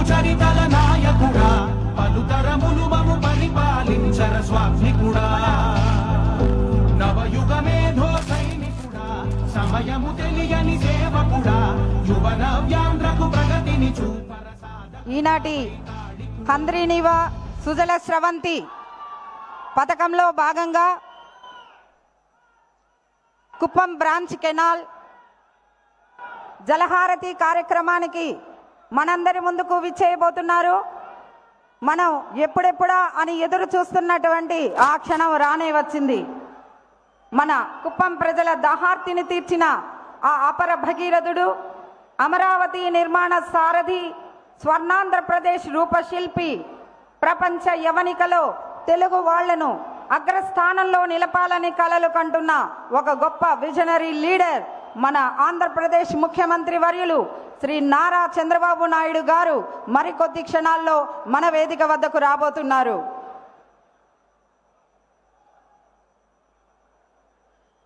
ధనమగు చరితల నాయకుడా పలుతరములు మము పరిపాలించర స్వామికుడా నవయుగ మేధో సైనికుడా సమయము తెలియని సేవకుడా యువ నవ్యాంధ్రకు ప్రగతిని చూపర ఈనాటి హంద్రీనివ సుజల స్రవంతి పథకంలో భాగంగా కుప్పం బ్రాంచ్ కెనాల్ జలహారతి కార్యక్రమానికి మనందరి ముందుకు విచ్చేయబోతున్నారు. మనం ఎప్పుడెప్పుడా అని ఎదురు చూస్తున్నటువంటి ఆ క్షణం రానే వచ్చింది. మన కుప్పం ప్రజల దహార్తిని తీర్చిన ఆ అపర భగీరథుడు అమరావతి నిర్మాణ సారథి స్వర్ణాంధ్రప్రదేశ్ రూపశిల్పి ప్రపంచ యవనికలో తెలుగు వాళ్ళను అగ్రస్థానంలో నిలపాలని కలలు కంటున్న ఒక గొప్ప విజనరీ లీడర్ మన ఆంధ్రప్రదేశ్ ముఖ్యమంత్రి వర్యులు శ్రీ నారా చంద్రబాబు నాయుడు గారు మరికొద్ది క్షణాల్లో మన వేదిక వద్దకు రాబోతున్నారు.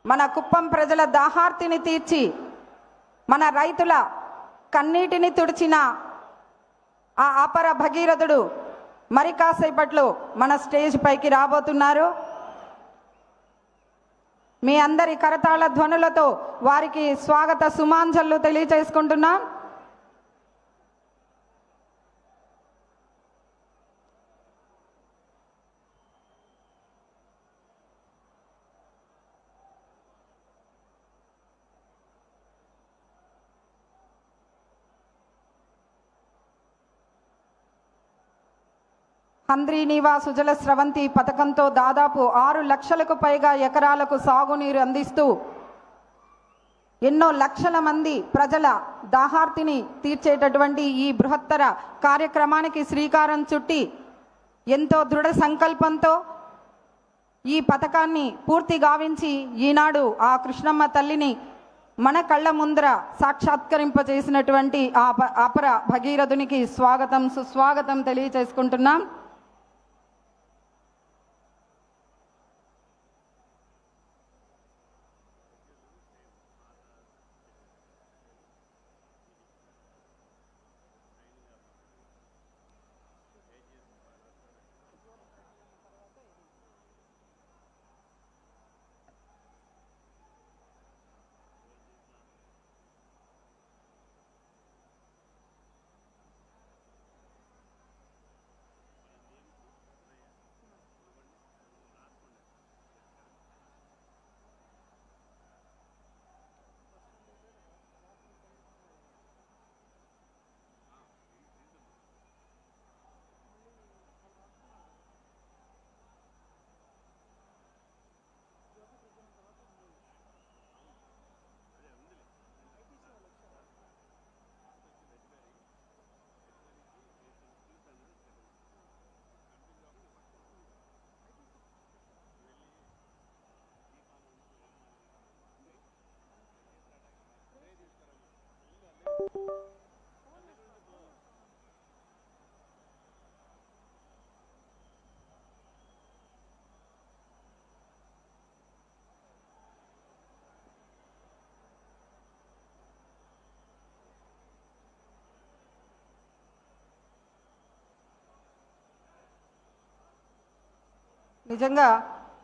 మన కుప్పం ప్రజల దాహార్తిని తీర్చి మన రైతుల కన్నీటిని తుడిచిన ఆ అపర భగీరథుడు మరి కాసేపట్లో మన స్టేజ్ పైకి రాబోతున్నారు. మీ అందరి కరతాళ ధ్వనులతో వారికి స్వాగత సుమాంజలు తెలియచేసుకుంటున్నాం. హంద్రీ సుజల స్రవంతి పథకంతో దాదాపు ఆరు లక్షలకు పైగా ఎకరాలకు సాగునీరు అందిస్తూ ఎన్నో లక్షల మంది ప్రజల దాహార్తిని తీర్చేటటువంటి ఈ బృహత్తర కార్యక్రమానికి శ్రీకారం చుట్టి ఎంతో దృఢ సంకల్పంతో ఈ పథకాన్ని పూర్తి గావించి ఈనాడు ఆ కృష్ణమ్మ తల్లిని మన కళ్ళ ముందర సాక్షాత్కరింపజేసినటువంటి ఆ ప- అపర భగీరథునికి స్వాగతం సుస్వాగతం తెలియచేసుకుంటున్నాం నిజంగా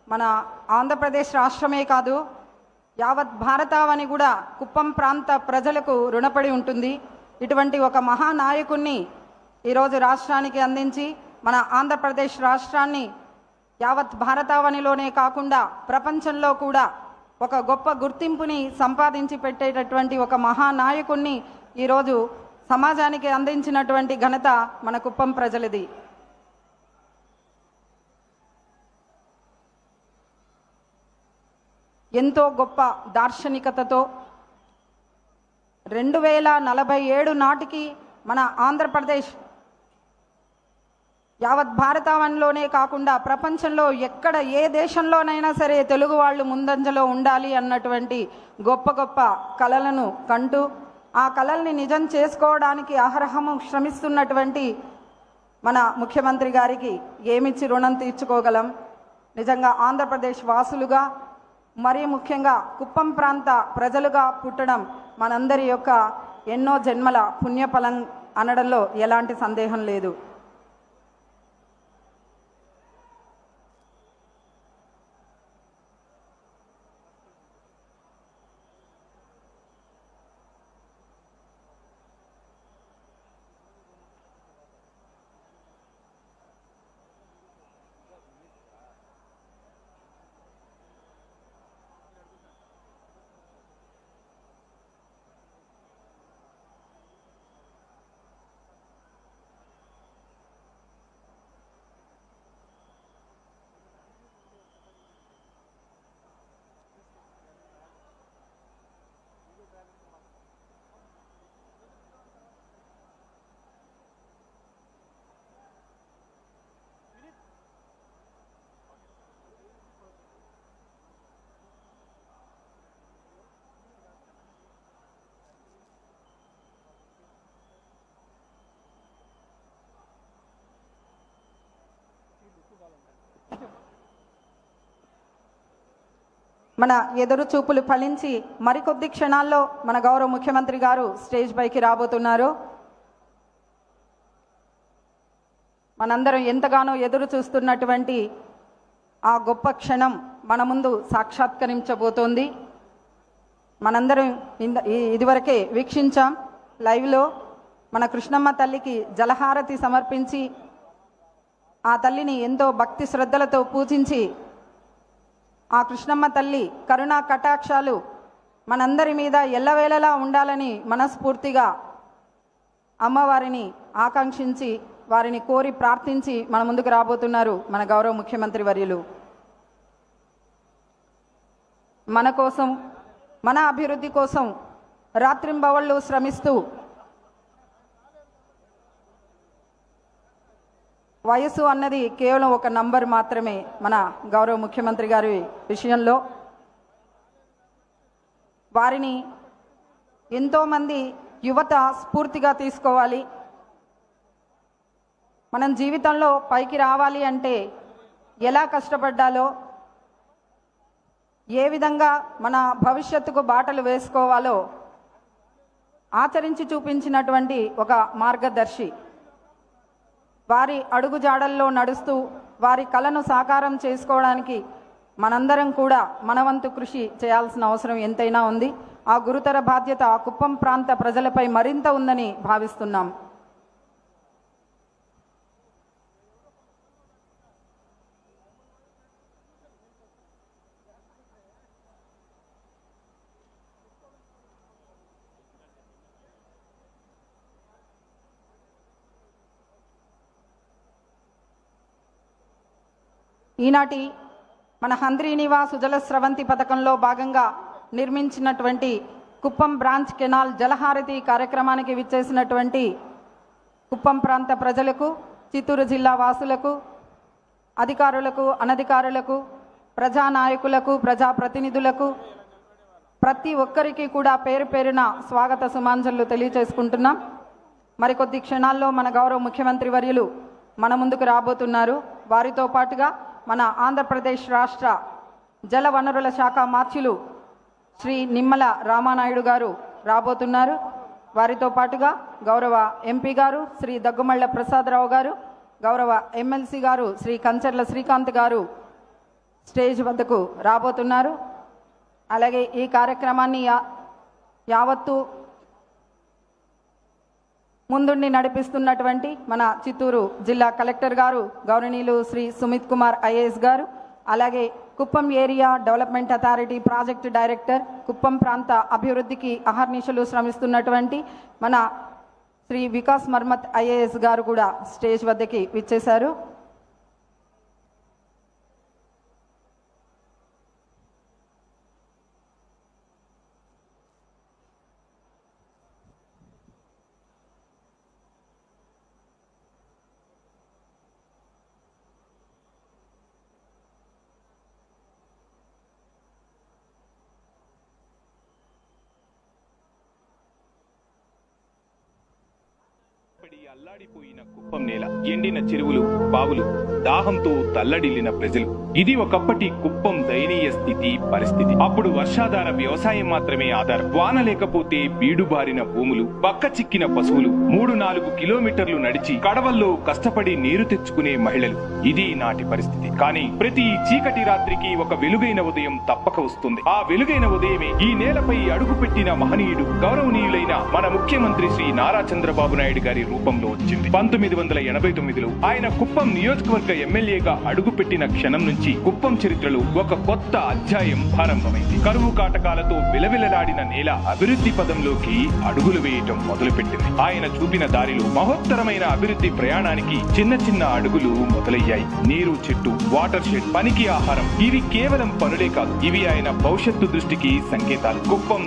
మన ఆంధ్రప్రదేశ్ రాష్ట్రమే కాదు యావత్ భారతావని కూడా కుప్పం ప్రాంత ప్రజలకు రుణపడి ఉంటుంది. ఇటువంటి ఒక మహానాయకుణ్ణి ఈరోజు రాష్ట్రానికి అందించి మన ఆంధ్రప్రదేశ్ రాష్ట్రాన్ని యావత్ భారతావనిలోనే కాకుండా ప్రపంచంలో కూడా ఒక గొప్ప గుర్తింపుని సంపాదించి పెట్టేటటువంటి ఒక మహానాయకుణ్ణి ఈరోజు సమాజానికి అందించినటువంటి ఘనత మన కుప్పం ప్రజలది. ఎంతో గొప్ప దార్శనికతతో రెండు వేల నలభై ఏడు నాటికి మన ఆంధ్రప్రదేశ్ యావత్ భారతావనిలోనే కాకుండా ప్రపంచంలో ఎక్కడ ఏ దేశంలోనైనా సరే తెలుగు వాళ్ళు ముందంజలో ఉండాలి అన్నటువంటి గొప్ప గొప్ప కళలను కంటూ ఆ కళల్ని నిజం చేసుకోవడానికి అహర్హము శ్రమిస్తున్నటువంటి మన ముఖ్యమంత్రి గారికి ఏమిచ్చి రుణం తీర్చుకోగలం? నిజంగా ఆంధ్రప్రదేశ్ వాసులుగా మరీ ముఖ్యంగా కుప్పం ప్రాంత ప్రజలుగా పుట్టడం మనందరి యొక్క ఎన్నో జన్మల పుణ్యఫలం అనడంలో ఎలాంటి సందేహం లేదు. మన ఎదురు చూపులు ఫలించి మరికొద్ది క్షణాల్లో మన గౌరవ ముఖ్యమంత్రి గారు స్టేజ్ పైకి రాబోతున్నారు. మనందరం ఎంతగానో ఎదురు చూస్తున్నటువంటి ఆ గొప్ప క్షణం మన ముందు సాక్షాత్కరించబోతోంది. మనందరం ఇంద- ఇదివరకే వీక్షించాం. లైవ్లో మన కృష్ణమ్మ తల్లికి జలహారతి సమర్పించి ఆ తల్లిని ఎంతో భక్తి శ్రద్ధలతో పూజించి ఆ కృష్ణమ్మ తల్లి కరుణా కటాక్షాలు మనందరి మీద ఎల్లవేళలా ఉండాలని మనస్ఫూర్తిగా అమ్మవారిని ఆకాంక్షించి వారిని కోరి ప్రార్థించి మన ముందుకు రాబోతున్నారు మన గౌరవ ముఖ్యమంత్రి వర్యులు. మన కోసం మన అభివృద్ధి కోసం రాత్రింబవళ్ళు శ్రమిస్తూ వయసు అన్నది కేవలం ఒక నంబర్ మాత్రమే మన గౌరవ ముఖ్యమంత్రి గారి విషయంలో. వారిని ఎంతోమంది యువత స్ఫూర్తిగా తీసుకోవాలి. మనం జీవితంలో పైకి రావాలి అంటే ఎలా కష్టపడ్డాలో ఏ విధంగా మన భవిష్యత్తుకు బాటలు వేసుకోవాలో ఆచరించి చూపించినటువంటి ఒక మార్గదర్శి. వారి అడుగుజాడల్లో నడుస్తూ వారి కళను సాకారం చేసుకోవడానికి మనందరం కూడా మనవంతు కృషి చేయాల్సిన అవసరం ఎంతైనా ఉంది. ఆ గురుతర బాధ్యత ఆ కుప్పం ప్రాంత ప్రజలపై మరింత ఉందని భావిస్తున్నాం. ఈనాటి మన హంద్రీనివా సుజల స్రవంతి పథకంలో భాగంగా నిర్మించినటువంటి కుప్పం బ్రాంచ్ కెనాల్ జలహారతి కార్యక్రమానికి విచ్చేసినటువంటి కుప్పం ప్రాంత ప్రజలకు చిత్తూరు జిల్లా వాసులకు అధికారులకు అనధికారులకు ప్రజానాయకులకు ప్రజాప్రతినిధులకు ప్రతి ఒక్కరికి కూడా పేరు పేరున స్వాగత సుమాంజలు తెలియచేసుకుంటున్నాం. మరికొద్ది క్షణాల్లో మన గౌరవ ముఖ్యమంత్రి వర్యులు మన ముందుకు రాబోతున్నారు. వారితో పాటుగా మన ఆంధ్రప్రదేశ్ రాష్ట్ర జల వనరుల శాఖ మార్చులు శ్రీ నిమ్మల రామానాయుడు గారు రాబోతున్నారు. వారితో పాటుగా గౌరవ ఎంపీ గారు శ్రీ దగ్గుమళ్ళ ప్రసాదరావు గారు గౌరవ ఎమ్మెల్సీ గారు శ్రీ కంచర్ల శ్రీకాంత్ గారు స్టేజ్ వద్దకు రాబోతున్నారు. అలాగే ఈ కార్యక్రమాన్ని యావత్తు ముందుండి నడిపిస్తున్నటువంటి మన చిత్తూరు జిల్లా కలెక్టర్ గారు గౌరవనీయులు శ్రీ సుమిత్ కుమార్ ఐఏఎస్ గారు అలాగే Kuppam area development authority project director Kuppam ప్రాంత అభివృద్ధికి అహర్నిశలు శ్రమిస్తున్నటువంటి మన శ్రీ వికాస్ మర్మత్ ఐఏఎస్ గారు కూడా స్టేజ్ వద్దకి విచ్చేశారు. అల్లాడిపోయిన కుప్పం నేల ఎండిన చెరువులు బావులు దాహంతో తల్లడిల్లిన ప్రజలు. ఇది ఒకప్పటి కుప్పం దయనీయ స్థితి పరిస్థితి. అప్పుడు వర్షాధార వ్యవసాయం మాత్రమే ఆధారం. వాన లేకపోతే బీడుబారిన భూములు పక్క చిక్కిన పశువులు మూడు నాలుగు కిలోమీటర్లు నడిచి కడవల్లో కష్టపడి నీరు తెచ్చుకునే మహిళలు. ఇది నాటి పరిస్థితి. కానీ ప్రతి చీకటి రాత్రికి ఒక వెలుగైన ఉదయం తప్పక వస్తుంది. ఆ వెలుగైన ఉదయమే ఈ నేలపై అడుగు పెట్టిన మహనీయుడు గౌరవనీయులైన మన ముఖ్యమంత్రి శ్రీ నారా చంద్రబాబు నాయుడు గారి రూపంలో వచ్చింది. పంతొమ్మిది వందల ఎనభై తొమ్మిదిలో ఆయన కుప్పం నియోజకవర్గ ఎమ్మెల్యేగా అడుగుపెట్టిన క్షణం నుంచి నుంచి కుప్పం చరిత్రలో ఒక కొత్త అధ్యాయం ప్రారంభమైంది. కరువు కాటకాలతో విలవిలలాడిన నేల అభివృద్ధి పదంలోకి అడుగులు వేయటం మొదలుపెట్టింది. ఆయన చూపిన దారిలో మహోత్తరమైన అభివృద్ధి ప్రయాణానికి చిన్న చిన్న అడుగులు మొదలయ్యాయి. నీరు చెట్టు వాటర్ షెడ్ పనికి ఆహారం ఇవి కేవలం పనులే కాదు. ఇవి ఆయన భవిష్యత్తు దృష్టికి సంకేతాలు. కుప్పం